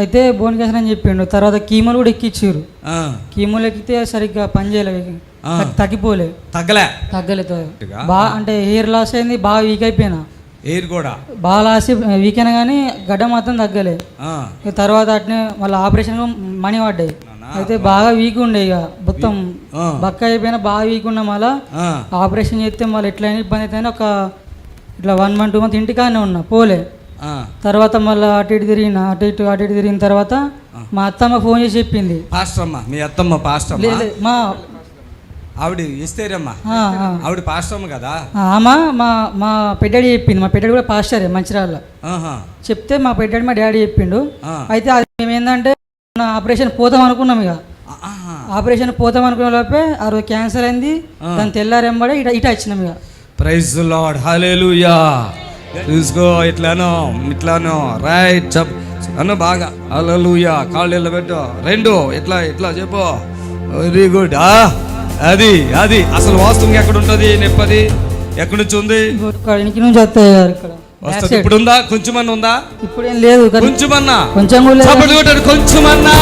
అయితే bone cancer అని చెప్పిండు. తర్వాత కీమోలు కూడా ఎక్కిచ్చారు కీమోలు ఎక్కితే సరిగ్గా పని చేయలేదు తగ్గిపోలే. తగ్గలే. తగ్గలేదు? బాగా అంటే హెయిర్ లాస్ అయింది బాగా వీక్ అయిపోయినా. ఎయిర్ కూడా? బాగా లాస్ వీక్ అయినా కానీ గడ్డ మాత్రం తగ్గలే. తర్వాత అట్నే మళ్ళీ ఆపరేషన్ మనీ పడ్డాయి. అయితే బాగా వీక్ ఉండే ఇక. మొత్తం. బక్క అయిపోయినా బాగా వీక్ ఉన్నా మళ్ళీ ఆపరేషన్ చేస్తే మళ్ళీ ఎట్లయినా ఇబ్బంది అయితే ఒక ఇట్లా వన్ మంత్ టూ మంత్ ఇంటికానే ఉన్నా. పోలే. తర్వాత మళ్ళీ అటు ఇటు తిరిగిన అటు ఇటు అటు ఇటు తిరిగిన తర్వాత మా అత్తమ్మ ఫోన్ చేసి చెప్పింది. పాస్టర్ అమ్మ మీ అత్తమ్మ లేదు మా ఆవిడ ఇస్తేరమ్మా. ఆవిడ పాస్టర్ అమ్మ కదా? ఆమె మా మా పెద్దడి చెప్పింది. మా పెద్దడి కూడా పాస్టరే ఆహా. చెప్తే మా పెద్దడి మా డాడీ చెప్పిండు. అయితే అది మేము ఏంటంటే ఆపరేషన్ పోతాం అనుకున్నాం ఇక. ఆపరేషన్ పోతాం అనుకున్న లోపే ఆ రోజు క్యాన్సర్ అయింది. దాని తెల్లారెంబడే ఇట ఇట వచ్చినాం ఇక. Praise lord. హల్లెలూయా. చూసుకో ఇట్లానో ఇట్లానో. రైట్ చెప్ అన్న బాగా. హల్లెలూయా. కాళ్ళు ఇళ్ళ పెట్టు రెండు. ఇట్లా ఇట్లా చెప్పు. వెరీ గుడ్ ఆ అది అది. అసలు వాస్తవం ఎక్కడ ఉంటుంది నెప్పది? ఎక్కడి నుంచి ఉంది? ఇంటి నుంచి వస్తాయి వస్తుంది. ఇప్పుడు ఉందా కొంచెమన్నా ఉందా? ఇప్పుడు ఏం లేదు కొంచెమన్నా. కొంచెం కొంచెమన్నా.